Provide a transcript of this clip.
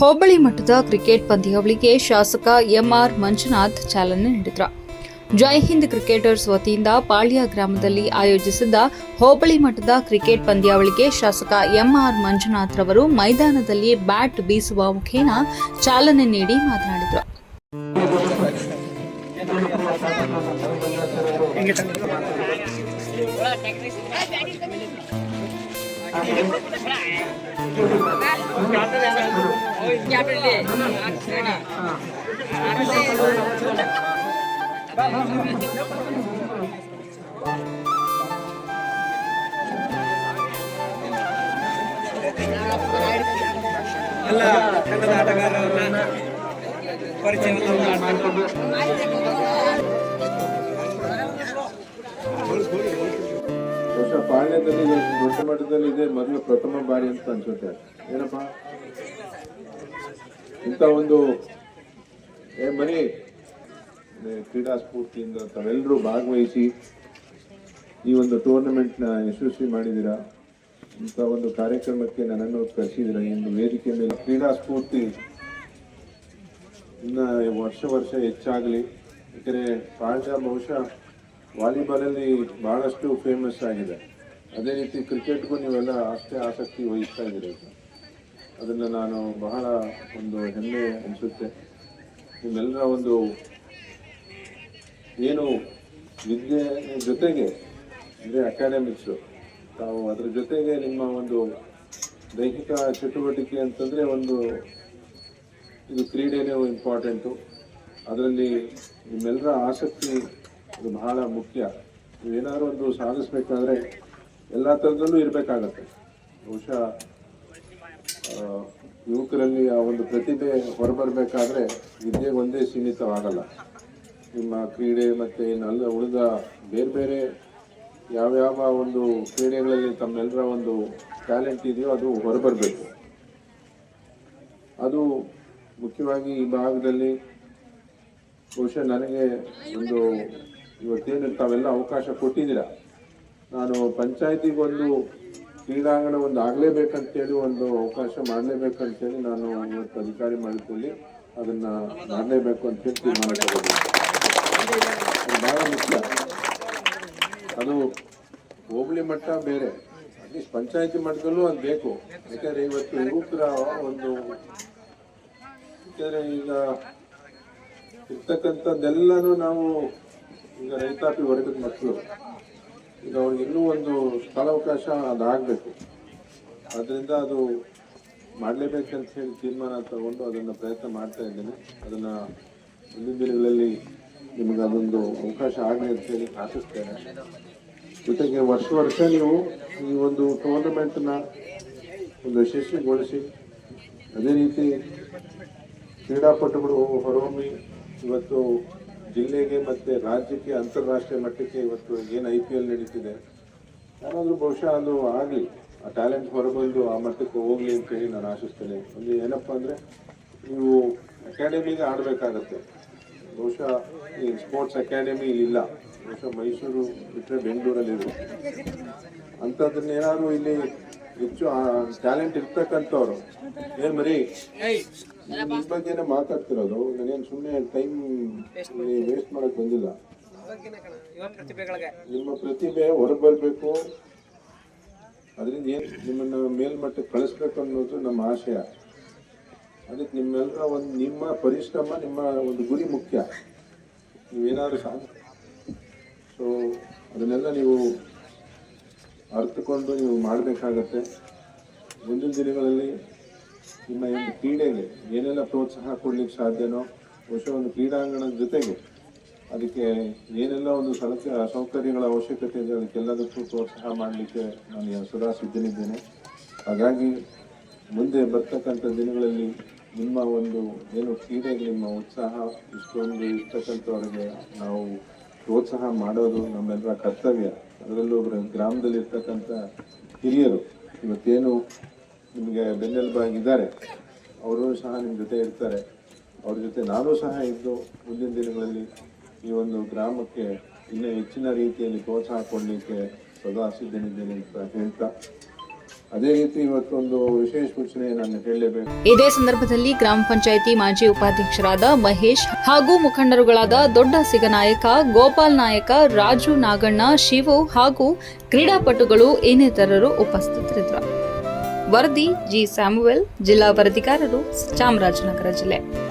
ಹೋಬಳಿ ಮಟ್ಟದ ಕ್ರಿಕೆಟ್ ಪಂದ್ಯಾವಳಿಗೆ ಶಾಸಕ ಎಂಆರ್ ಮಂಜುನಾಥ್ ಚಾಲನೆ ನೀಡಿದರು. ಜೈ ಹಿಂದ್ ಕ್ರಿಕೆಟರ್ಸ್ ವತಿಯಿಂದ ಪಾಳ್ಯ ಗ್ರಾಮದಲ್ಲಿ ಆಯೋಜಿಸಿದ್ದ ಹೋಬಳಿ ಮಟ್ಟದ ಕ್ರಿಕೆಟ್ ಪಂದ್ಯಾವಳಿಗೆ ಶಾಸಕ ಎಂಆರ್ ಮಂಜುನಾಥ್ ರವರು ಮೈದಾನದಲ್ಲಿ ಬ್ಯಾಟ್ ಬೀಸುವ ಮುಖೇನ ಚಾಲನೆ ನೀಡಿ ಮಾತನಾಡಿದರು. ಎಲ್ಲ ತಂಡದ ಆಟಗಾರರನ್ನ ಪರಿಚಯವನ್ನು ಮಾಡ್ಕೊಂಡು ಪಾಳ್ಯದಲ್ಲಿ ದೊಡ್ಡ ಮಟ್ಟದಲ್ಲಿ ಇದೆ, ಮೊದಲು ಪ್ರಥಮ ಬಾರಿ ಅಂತ ಅನ್ಸುತ್ತೆ. ಏನಪ್ಪ? ಇಂಥ ಒಂದು, ಏ ಮನಿ ಕ್ರೀಡಾ ಸ್ಫೂರ್ತಿಯಿಂದ ತಾವೆಲ್ಲರೂ ಭಾಗವಹಿಸಿ ಈ ಒಂದು ಟೂರ್ನಮೆಂಟ್ನ ಯಶಸ್ವಿ ಮಾಡಿದ್ದೀರಾ? ಇಂಥ ಒಂದು ಕಾರ್ಯಕ್ರಮಕ್ಕೆ ನನ್ನನ್ನು ಕರೆಸಿದಿರ ಈ ಒಂದು ವೇದಿಕೆ ಮೇಲೆ ಕ್ರೀಡಾ ಸ್ಫೂರ್ತಿ ಇನ್ನ ವರ್ಷ ವರ್ಷ ಹೆಚ್ಚಾಗಲಿ. ಯಾಕಂದರೆ ಪಾಳ್ಯ ಬಹುಶಃ ವಾಲಿಬಾಲಲ್ಲಿ ಬಹಳಷ್ಟು ಫೇಮಸ್ ಆಗಿದೆ. ಅದೇ ರೀತಿ ಕ್ರಿಕೆಟ್ಗೂ ನೀವೆಲ್ಲ ಅಷ್ಟೇ ಆಸಕ್ತಿ ವಹಿಸ್ತಾ ಇದ್ದೀರಿ. ಅದನ್ನು ನಾನು ಬಹಳ ಒಂದು ಹೆಮ್ಮೆ ಅನಿಸುತ್ತೆ. ನಿಮ್ಮೆಲ್ಲರ ಒಂದು ಏನು ವಿದ್ಯೆ ಜೊತೆಗೆ, ಅಂದರೆ ಅಕಾಡೆಮಿಕ್ಸು ತಾವು ಅದರ ಜೊತೆಗೆ ನಿಮ್ಮ ಒಂದು ದೈಹಿಕ ಚಟುವಟಿಕೆ ಅಂತಂದರೆ ಒಂದು ಇದು ಕ್ರೀಡೆನೇ ಇಂಪಾರ್ಟೆಂಟು ಅದರಲ್ಲಿ ನಿಮ್ಮೆಲ್ಲರ ಆಸಕ್ತಿ ಅದು ಬಹಳ ಮುಖ್ಯ. ನೀವೇನಾದ್ರು ಒಂದು ಸಾಧಿಸ್ಬೇಕಾದ್ರೆ ಎಲ್ಲ ಥರದಲ್ಲೂ ಇರಬೇಕಾಗತ್ತೆ. ಬಹುಶಃ ಯುವಕರಲ್ಲಿ ಆ ಒಂದು ಪ್ರತಿಭೆ ಹೊರಬರಬೇಕಾದ್ರೆ ವಿದ್ಯೆ ಒಂದೇ ಸೀಮಿತವಾಗಲ್ಲ. ನಿಮ್ಮ ಕ್ರೀಡೆ ಮತ್ತು ಇನ್ನೆಲ್ಲ ಉಳಿದ ಬೇರೆ ಬೇರೆ ಯಾವ್ಯಾವ ಒಂದು ಕ್ರೀಡೆಗಳಲ್ಲಿ ತಮ್ಮೆಲ್ಲರ ಒಂದು ಟ್ಯಾಲೆಂಟ್ ಇದೆಯೋ ಅದು ಹೊರಬರಬೇಕು. ಅದು ಮುಖ್ಯವಾಗಿ ಈ ಭಾಗದಲ್ಲಿ ಬಹುಶಃ ನನಗೆ ಒಂದು ಇವತ್ತೇನು ತಾವೆಲ್ಲ ಅವಕಾಶ ಕೊಟ್ಟಿದ್ದೀರಾ? ನಾನು ಪಂಚಾಯತಿಗೆ ಒಂದು ಕ್ರೀಡಾಂಗಣ ಒಂದು ಆಗಲೇಬೇಕಂತೇಳಿ ಒಂದು ಅವಕಾಶ ಮಾಡಲೇಬೇಕಂತೇಳಿ ನಾನು ಇವತ್ತು ಅಧಿಕಾರಿ ಮಾಡಿಕೊಳ್ಳಿ ಅದನ್ನ ಮಾಡಲೇಬೇಕು ಅಂತೇಳಿ ತೀರ್ಮಾನ ತಗೊಂಡಿದ್ದೆ. ಭಾಳ ಮುಖ್ಯ. ಅದು ಹೋಬಳಿ ಮಟ್ಟ ಬೇರೆ. ಅಟ್ಲೀಸ್ಟ್ ಪಂಚಾಯತಿ ಮಟ್ಟದಲ್ಲೂ ಅದು ಬೇಕು. ಯಾಕಂದ್ರೆ ಇವತ್ತು ಯುವಕರ ಒಂದು ಯಾಕಂದ್ರೆ ಈಗ ಇರ್ತಕ್ಕಂಥದ್ದೆಲ್ಲನೂ ನಾವು ಈಗ ರೈತಾಪಿ ವರ್ಗದ ಮಕ್ಕಳು. ಈಗ ಅವ್ರಿಗೆ ಇನ್ನೂ ಒಂದು ಸ್ಥಳಾವಕಾಶ ಅದಾಗಬೇಕು. ಅದರಿಂದ ಅದು ಮಾಡಲೇಬೇಕಂತ ಹೇಳಿ ತೀರ್ಮಾನ ತಗೊಂಡು ಅದನ್ನು ಪ್ರಯತ್ನ ಮಾಡ್ತಾ ಇದ್ದೇನೆ. ಅದನ್ನು ಮುಂದಿನ ದಿನಗಳಲ್ಲಿ ನಿಮಗೆ ಅದೊಂದು ಅವಕಾಶ ಆಗಲಿ ಅಂತ ಹೇಳಿ ಆಶಿಸ್ತೇನೆ. ಜೊತೆಗೆ ವರ್ಷ ವರ್ಷ ನೀವು ಈ ಒಂದು ಟೂರ್ನಮೆಂಟ್ನ ಒಂದು ಯಶಸ್ವಿಗೊಳಿಸಿ, ಅದೇ ರೀತಿ ಕ್ರೀಡಾಪಟುಗಳು ಹೊರಹೊಮ್ಮಿ ಇವತ್ತು ಜಿಲ್ಲೆಗೆ ಮತ್ತೆ ರಾಜ್ಯಕ್ಕೆ ಅಂತಾರಾಷ್ಟ್ರೀಯ ಮಟ್ಟಕ್ಕೆ ಇವತ್ತು ಏನು ಐ ಪಿ ಎಲ್ ನಡೀತಿದೆ? ಯಾರಾದರೂ ಬಹುಶಃ ಅದು ಆಗಲಿ, ಆ ಟ್ಯಾಲೆಂಟ್ ಹೊರಬಂದು ಆ ಮಟ್ಟಕ್ಕೆ ಹೋಗ್ಲಿ ಅಂತ ಹೇಳಿ ನಾನು ಆಶಿಸ್ತೇನೆ. ಒಂದು ಏನಪ್ಪ ಅಂದರೆ, ನೀವು ಅಕಾಡೆಮಿಗೆ ಆಡಬೇಕಾಗತ್ತೆ. ಬಹುಶಃ ಈ ಸ್ಪೋರ್ಟ್ಸ್ ಅಕಾಡೆಮಿ ಇಲ್ಲ. ಬಹುಶಃ ಮೈಸೂರು ಬಿಟ್ಟರೆ ಬೆಂಗಳೂರಲ್ಲಿ ಇದೆ ಅಂಥದ್ದನ್ನ ಏನಾದ್ರು ಇಲ್ಲಿ ಹೆಚ್ಚು ಟ್ಯಾಲೆಂಟ್ ಇರ್ತಕ್ಕಂಥವ್ರು. ಏನ್ ಮರಿ? ನಿಮ್ಮ ಬಗ್ಗೆನೇ ಮಾತಾಡ್ತಿರೋದು. ನಾನೇನು ಸುಮ್ಮನೆ ಟೈಮ್ ವೇಸ್ಟ್ ಮಾಡಕ್ ಬಂದಿಲ್ಲ. ನಿಮ್ಮ ಪ್ರತಿಭೆ ಹೊರಬರ್ಬೇಕು ಅದರಿಂದ ಏನು ನಿಮ್ಮನ್ನ ಮೇಲ್ಮಟ್ಟಕ್ಕೆ ಕಳಿಸ್ಬೇಕು ಅನ್ನೋದು ನಮ್ಮ ಆಶಯ. ಅದಕ್ಕೆ ನಿಮ್ಮೆಲ್ಲರ ಒಂದು ನಿಮ್ಮ ಪರಿಶ್ರಮ ನಿಮ್ಮ ಒಂದು ಗುರಿ ಮುಖ್ಯ. ನೀವೇನಾದ್ರೂ ಸಾಧ ಸೊ ಅದನ್ನೆಲ್ಲ ನೀವು ಅರ್ಥಕೊಂಡು ನೀವು ಮಾಡಬೇಕಾಗತ್ತೆ. ಮುಂದಿನ ದಿನಗಳಲ್ಲಿ ನಿಮ್ಮ ಒಂದು ಕ್ರೀಡೆಗೆ ಏನೆಲ್ಲ ಪ್ರೋತ್ಸಾಹ ಕೊಡಲಿಕ್ಕೆ ಸಾಧ್ಯನೋ, ಬಹುಶಃ ಒಂದು ಕ್ರೀಡಾಂಗಣದ ಜೊತೆಗೆ ಅದಕ್ಕೆ ಏನೆಲ್ಲ ಒಂದು ಸಲಕ, ಸೌಕರ್ಯಗಳ ಅವಶ್ಯಕತೆ ಇದೆ, ಅದಕ್ಕೆಲ್ಲದಕ್ಕೂ ಪ್ರೋತ್ಸಾಹ ಮಾಡಲಿಕ್ಕೆ ನಾನು ಸದಾ ಸಿದ್ಧನಿದ್ದೇನೆ ಹಾಗಾಗಿ ಮುಂದೆ ಬರ್ತಕ್ಕಂಥ ದಿನಗಳಲ್ಲಿ ನಿಮ್ಮ ಒಂದು ಏನು ಕ್ರೀಡೆಗೆ ನಿಮ್ಮ ಉತ್ಸಾಹ ಇಷ್ಟೊಂದು ಇರ್ತಕ್ಕಂಥವ್ರಿಗೆ ನಾವು ಪ್ರೋತ್ಸಾಹ ಮಾಡೋದು ನಮ್ಮೆಲ್ಲರ ಕರ್ತವ್ಯ. ಅದರಲ್ಲೂ ಗ್ರಾಮದಲ್ಲಿ ಇರ್ತಕ್ಕಂಥ ಹಿರಿಯರು ಇವತ್ತೇನು ನಿಮಗೆ ಬೆನ್ನೆಲುಬಾಗಿದ್ದಾರೆ ಅವರು ಸಹ ನಿಮ್ಮ ಜೊತೆ ಇರ್ತಾರೆ. ಅವ್ರ ಜೊತೆ ನಾನು ಸಹ ಇದ್ದು ಮುಂದಿನ ದಿನಗಳಲ್ಲಿ ಈ ಒಂದು ಗ್ರಾಮಕ್ಕೆ ಇನ್ನೂ ಹೆಚ್ಚಿನ ರೀತಿಯಲ್ಲಿ ಪ್ರೋತ್ಸಾಹ ಕೊಡಲಿಕ್ಕೆ ಸದಾ ಸಿದ್ಧನಿದ್ದೇನೆ ಅಂತ ಹೇಳ್ತಾ ಅದೇ ರೀತಿ ಇವತ್ತೊಂದು ವಿಶೇಷ ಸೂಚನೆ ನಾನು ಹೇಳಲೇಬೇಕು ಇದೇ ಸಂದರ್ಭದಲ್ಲಿ ಗ್ರಾಮ ಪಂಚಾಯಿತಿ ಮಾಜಿ ಉಪಾಧ್ಯಕ್ಷರಾದ ಮಹೇಶ್ ಹಾಗೂ ಮುಖಂಡರುಗಳಾದ ದೊಡ್ಡ ಸಿಗನಾಯಕ, ಗೋಪಾಲ್ ನಾಯಕ, ರಾಜು ನಾಗಣ್ಣ, ಶಿವು ಹಾಗೂ ಕ್ರೀಡಾಪಟುಗಳು ಇನ್ನಿತರರು ಉಪಸ್ಥಿತರಿದ್ದರು. ವರದಿ ಜಿ. ಸ್ಯಾಮುವೆಲ್, ಜಿಲ್ಲಾ ವರದಿಗಾರರು ಚಾಮರಾಜನಗರ ಜಿಲ್ಲೆ.